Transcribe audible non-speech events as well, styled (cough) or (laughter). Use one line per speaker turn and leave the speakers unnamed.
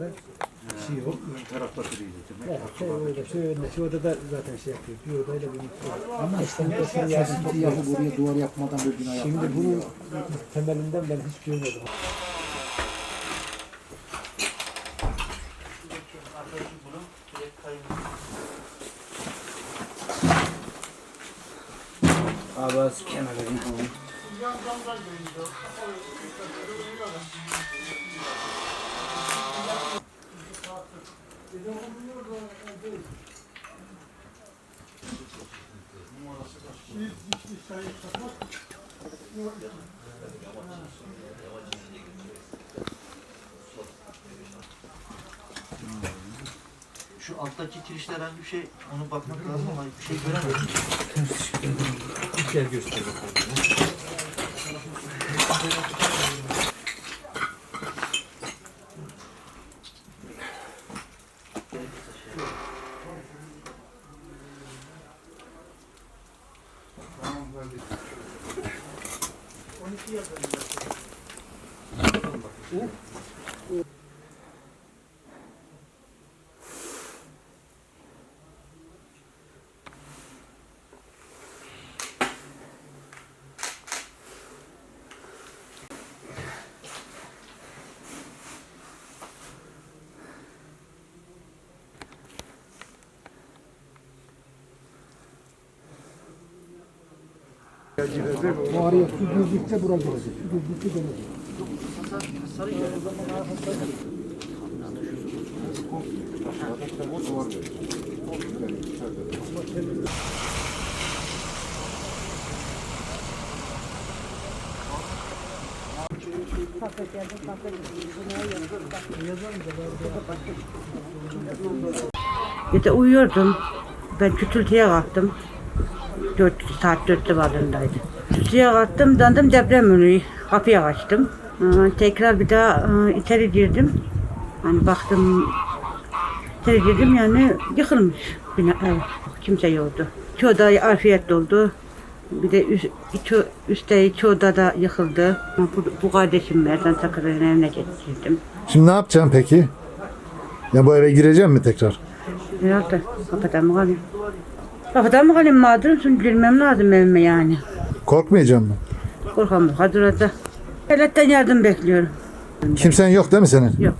orada. Bir şey yok.
Ön tarafta duruyor demek.
Evet, şey orada, şöyle, şu odada zaten şey yapıyor. Bir odayla bir mutlu. Ama işte
Kesinti yapıp buraya duvar yapmadan bir bina yapmadan.
Şimdi bunun temelinden ben hiç görmedim.
Abaz kenarı falan.
Şu alttaki kirişler herhangi bir şey, onu bakmak lazım ama bir şey göremedim.
Gel göster bakalım. (laughs)
응? 응. Bu su girdikçe bura girecek. Su girdikçe dönecek.
Bir de uyuyordum. Ben kütültüye kalktım. Dört, saat dört civarlarındaydı. Kütültüye kalktım, döndüm deprem oluyor. Kapıya açtım. Ee, tekrar bir daha e, içeri girdim. Hani baktım, içeri girdim yani yıkılmış bina ev. Kimse yoktu. Çoğu da afiyet oldu. Bir de üst, iki, üstte iki oda da yıkıldı. Bu, bu kardeşim Erdan Çakır'ın evine getirdim.
Şimdi ne yapacaksın peki? Ya bu eve gireceğim mi tekrar?
Herhalde kapıda mı kalayım? Kapıda mı kalayım mağdurum? Şimdi girmem lazım evime yani.
Korkmayacağım mı?
Korkam bu kadar da. Devletten yardım bekliyorum.
Kimsen yok değil mi senin?
Yok.